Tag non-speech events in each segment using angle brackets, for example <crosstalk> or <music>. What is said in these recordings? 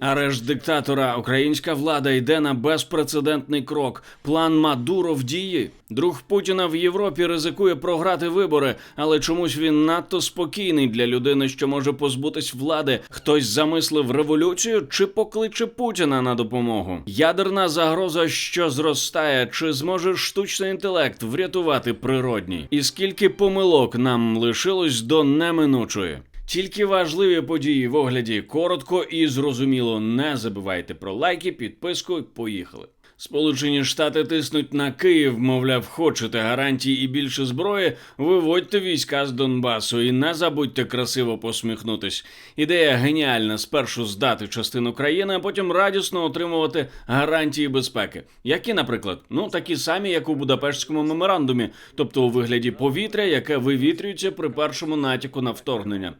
Арешт диктатора, українська влада йде на безпрецедентний крок. План Мадуро в дії. Друг Путіна в Європі ризикує програти вибори, але чомусь він надто спокійний для людини, що може позбутись влади. Хтось замислив революцію чи покличе Путіна на допомогу. Ядерна загроза, що зростає, чи зможе штучний інтелект врятувати природній? І скільки помилок нам лишилось до неминучої? Тільки важливі події в огляді коротко і зрозуміло. Не забувайте про лайки, підписку. Поїхали. Сполучені Штати тиснуть на Київ, мовляв, хочете гарантій і більше зброї, виводьте війська з Донбасу і не забудьте красиво посміхнутись. Ідея геніальна: спершу здати частину країни, а потім радісно отримувати гарантії безпеки. Які, наприклад, ну такі самі, як у Будапештському меморандумі, тобто у вигляді повітря, яке вивітрюється при першому натяку на вторгнення.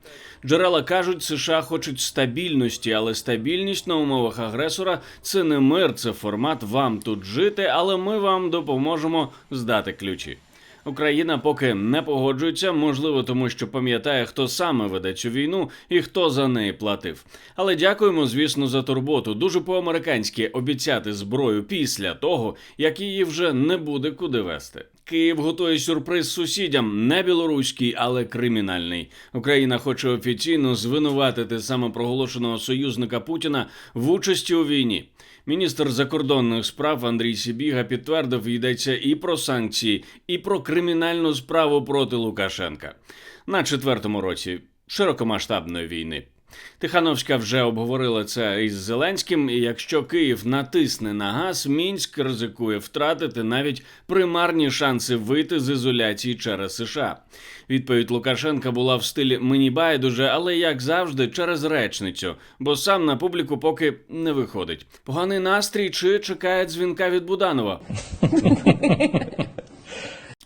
Джерела кажуть, США хочуть стабільності, але стабільність на умовах агресора це не мир, це формат вам тут жити, але ми вам допоможемо здати ключі. Україна поки не погоджується, можливо, тому що пам'ятає, хто саме веде цю війну і хто за неї платив. Але дякуємо, звісно, за турботу. Дуже по-американськи обіцяти зброю після того, як її вже не буде куди вести. Київ готує сюрприз сусідям, не білоруський, але кримінальний. Україна хоче офіційно звинуватити самопроголошеного союзника Путіна в участі у війні. Міністр закордонних справ Андрій Сібіга підтвердив, йдеться і про санкції, і про кримінальну справу проти Лукашенка на четвертому році широкомасштабної війни. Тихановська вже обговорила це із Зеленським. І якщо Київ натисне на газ, мінськ ризикує втратити навіть примарні шанси вийти з ізоляції через США. Відповідь Лукашенка була в стилі мені байдуже, але як завжди, через речницю, бо сам на публіку поки не виходить. Поганий настрій чи чекає дзвінка від Буданова. <laughs>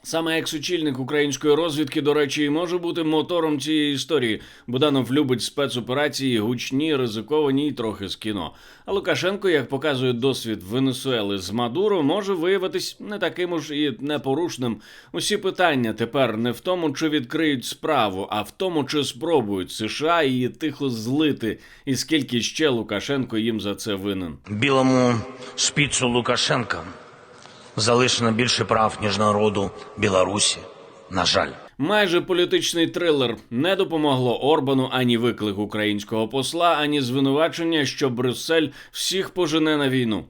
Саме екс-очільник української розвідки, до речі, і може бути мотором цієї історії. Буданов любить спецоперації, гучні, ризиковані і трохи з кіно. А Лукашенко, як показує досвід Венесуели з Мадуро, може виявитись не таким уж і непорушним. Усі питання тепер не в тому, чи відкриють справу, а в тому, чи спробують США її тихо злити, і скільки ще Лукашенко їм за це винен. Білому шпіцу Лукашенка залишено більше прав, ніж народу Білорусі. На жаль. Майже політичний трилер не допомогло Орбану ані виклик українського посла, ані звинувачення, що Брюссель всіх пожене на війну.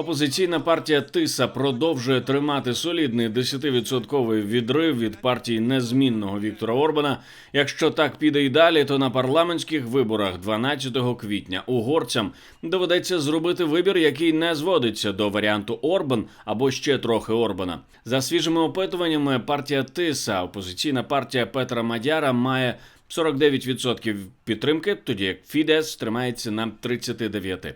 Опозиційна партія Тиса продовжує тримати солідний 10% відрив від партії незмінного Віктора Орбана. Якщо так піде і далі, то на парламентських виборах 12 квітня угорцям доведеться зробити вибір, який не зводиться до варіанту Орбан або ще трохи Орбана. За свіжими опитуваннями, партія Тиса, опозиційна партія Петра Мадяра, має 49% підтримки, тоді як Фідес тримається на 39%.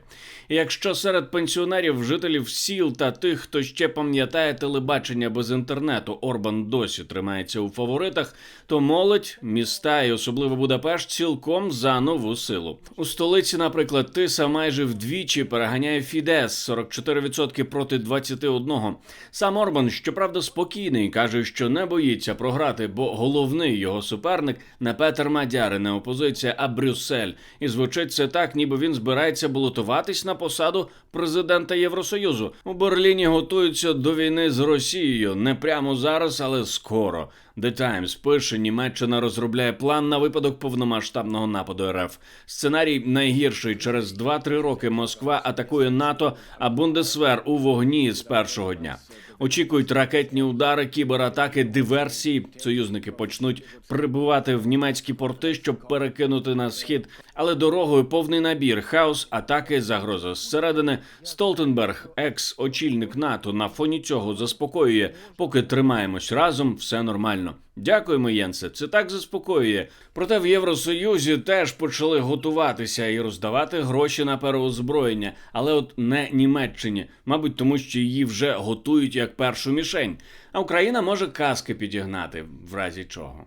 І якщо серед пенсіонерів, жителів сіл та тих, хто ще пам'ятає телебачення без інтернету, Орбан досі тримається у фаворитах, то молодь, міста і особливо Будапешт цілком за нову силу. У столиці, наприклад, Тиса майже вдвічі переганяє Фідес 44% проти 21%. Сам Орбан, щоправда, спокійний, каже, що не боїться програти, бо головний його суперник не Петер Мадяр, і не опозиція, а Брюссель. І звучить це так, ніби він збирається балотуватись на посаду президента Євросоюзу. У Берліні готуються до війни з Росією не прямо зараз, але скоро. The Times пише, Німеччина розробляє план на випадок повномасштабного нападу РФ. Сценарій найгірший через 2-3 роки Москва атакує НАТО, а Бундесвер у вогні з першого дня. Очікують ракетні удари, кібератаки, диверсії. Союзники почнуть прибувати в німецькі порти, щоб перекинути на схід. Але дорогою повний набір, хаос, атаки, загроза зсередини. Столтенберг, екс-очільник НАТО, на фоні цього заспокоює. Поки тримаємось разом, все нормально. Дякуємо, Єнсе. Це так заспокоює. Проте в Євросоюзі теж почали готуватися і роздавати гроші на переозброєння, але от не Німеччині, мабуть, тому що її вже готують як першу мішень. А Україна може каски підігнати, в разі чого.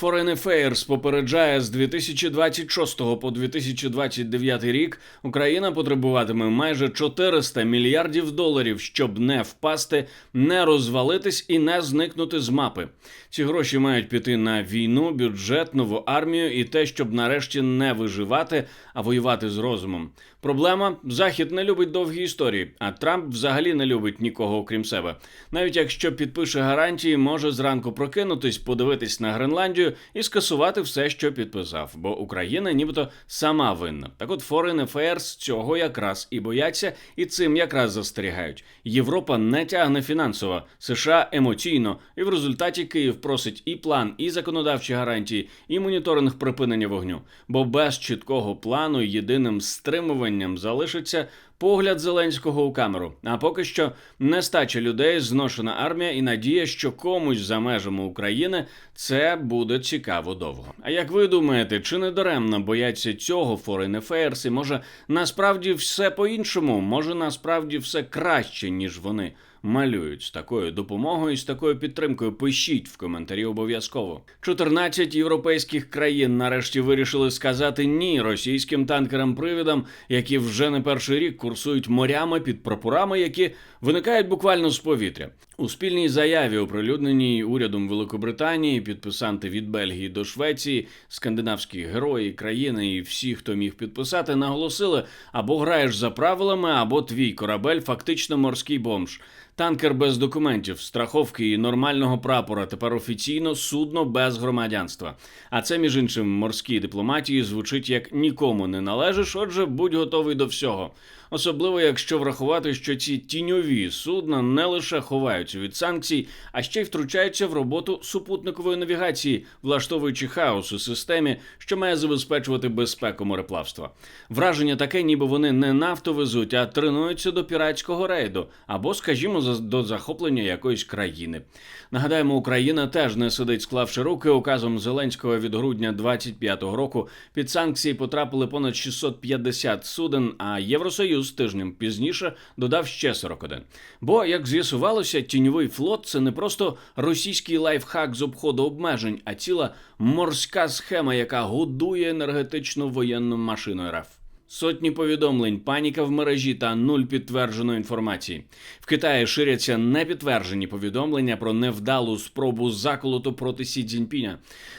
Foreign Affairs попереджає з 2026 по 2029 рік Україна потребуватиме майже 400 мільярдів доларів, щоб не впасти, не розвалитись і не зникнути з мапи. Ці гроші мають піти на війну, бюджет, нову армію і те, щоб нарешті не виживати, а воювати з розумом. Проблема захід не любить довгі історії, а Трамп взагалі не любить нікого окрім себе. Навіть якщо підпише гарантії, може зранку прокинутись, подивитись на Гренландію і скасувати все, що підписав, бо Україна нібито сама винна. Так от Foreign Affairs цього якраз і бояться, і цим якраз застерігають. Європа не тягне фінансово, США емоційно, і в результаті Київ просить і план, і законодавчі гарантії, і моніторинг припинення вогню. Бо без чіткого плану єдиним стримуванням залишиться погляд Зеленського у камеру. А поки що нестача людей, зношена армія і надія, що комусь за межами України це буде цікаво довго. А як ви думаєте, чи не даремно бояться цього Foreign Affairs? І може насправді все по-іншому? Може насправді все краще, ніж вони малюють з такою допомогою з такою підтримкою? Пишіть в коментарі обов'язково. 14 європейських країн нарешті вирішили сказати ні російським танкерам-привідам, які вже не перший рік курсують морями під прапорами, які виникають буквально з повітря. У спільній заяві, оприлюдненій урядом Великобританії, підписанти від Бельгії до Швеції, скандинавські герої країни і всі, хто міг підписати, наголосили: або граєш за правилами, або твій корабель фактично морський бомж. Танкер без документів, страховки і нормального прапора. Тепер офіційно судно без громадянства. А це, між іншим, морській дипломатії звучить як нікому не належиш. Отже, будь готовий до всього. Особливо, якщо врахувати, що ці тіньові судна не лише ховаються від санкцій, а ще й втручаються в роботу супутникової навігації, влаштовуючи хаос у системі, що має забезпечувати безпеку мореплавства. Враження таке, ніби вони не нафту везуть, а тренуються до піратського рейду або, скажімо, до захоплення якоїсь країни. Нагадаємо, Україна теж не сидить, склавши руки. Указом Зеленського від грудня 25-го року під санкції потрапили понад 650 суден, а Євросоюз тижнем пізніше додав ще 41. Бо, як з'ясувалося, тіньовий флот це не просто російський лайфхак з обходу обмежень, а ціла морська схема, яка годує енергетичну воєнну машину РФ. Сотні повідомлень, паніка в мережі та нуль підтвердженої інформації. В Китаї ширяться непідтверджені повідомлення про невдалу спробу заколоту проти Сі Цзіньпіня.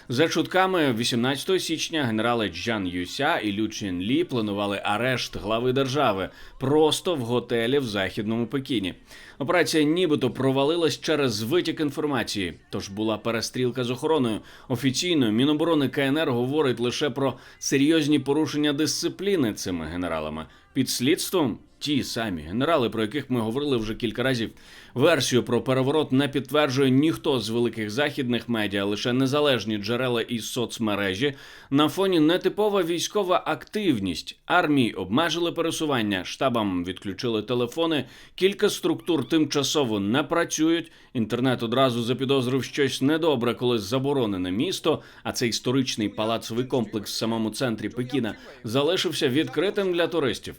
За чутками, 18 січня генерали Джан Юся і Лю Чин Лі планували арешт глави держави просто в готелі в західному Пекіні. Операція нібито провалилась через витік інформації, тож була перестрілка з охороною. Офіційно Міноборони КНР говорить лише про серйозні порушення дисципліни цими генералами. Під слідством ті самі генерали, про яких ми говорили вже кілька разів. Версію про переворот не підтверджує ніхто з великих західних медіа, лише незалежні джерела із соцмережі. На фоні нетипова військова активність. Армії обмежили пересування, штабам відключили телефони. Кілька структур тимчасово не працюють. Інтернет одразу запідозрив щось недобре, коли заборонене місто, а це історичний палацовий комплекс в самому центрі Пекіна, залишився відкритим для туристів.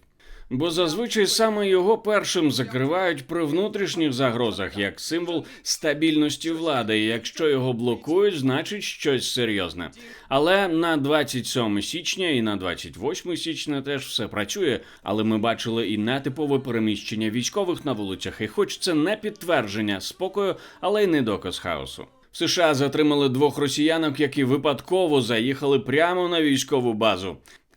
Бо зазвичай саме його першим закривають при внутрішніх загрозах як символ стабільності влади. І якщо його блокують, значить щось серйозне. Але на 27 січня і на 28 січня теж все працює. Але ми бачили і нетипове переміщення військових на вулицях. І хоч це не підтвердження спокою, але й не доказ хаосу. США затримали двох росіянок, які випадково заїхали прямо на військову базу.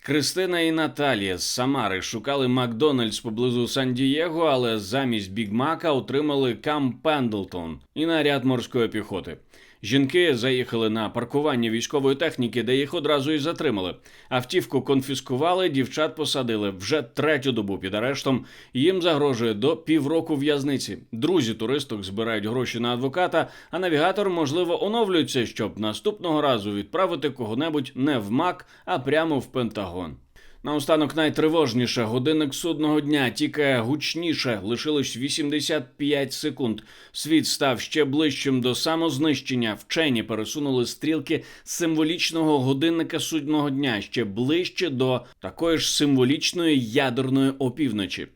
Кристина і Наталія з Самари шукали Макдональдс поблизу Сан-Дієго, але замість Бігмака отримали Кам Пендлтон і наряд морської піхоти. Жінки заїхали на паркування військової техніки, де їх одразу і затримали. Автівку конфіскували, дівчат посадили вже третю добу під арештом. Їм загрожує до півроку в'язниці. Друзі туристок збирають гроші на адвоката, а навігатор, можливо, оновлюється, щоб наступного разу відправити кого-небудь не в МАК, а прямо в Пентагон. Наостанок найтривожніше годинник судного дня тікає гучніше, лишилось 85 секунд. Світ став ще ближчим до самознищення. Вчені пересунули стрілки символічного годинника судного дня ще ближче до такої ж символічної ядерної опівночі.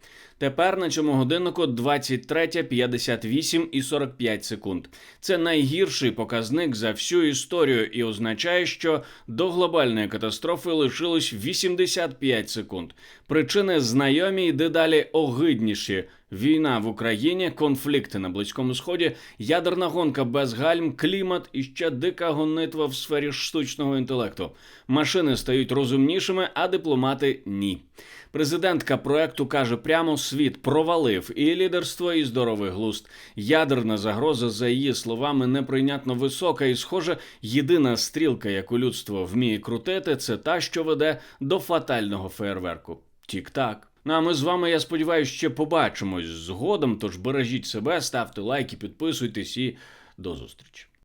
Тепер на цьому годиннику 23.58 і 45 секунд. Це найгірший показник за всю історію і означає, що до глобальної катастрофи лишилось 85 секунд. Причини знайомі і дедалі огидніші. Війна в Україні, конфлікти на Близькому Сході, ядерна гонка без гальм, клімат і ще дика гонитва в сфері штучного інтелекту. Машини стають розумнішими, а дипломати ні. Президентка проекту каже прямо: світ провалив і лідерство, і здоровий глузд. Ядерна загроза, за її словами, неприйнятно висока, і, схоже, єдина стрілка, яку людство вміє крутити, це та, що веде до фатального фейерверку. Тік-так. Ну а ми з вами, я сподіваюся, ще побачимось згодом. Тож бережіть себе, ставте лайки, підписуйтесь і до зустрічі.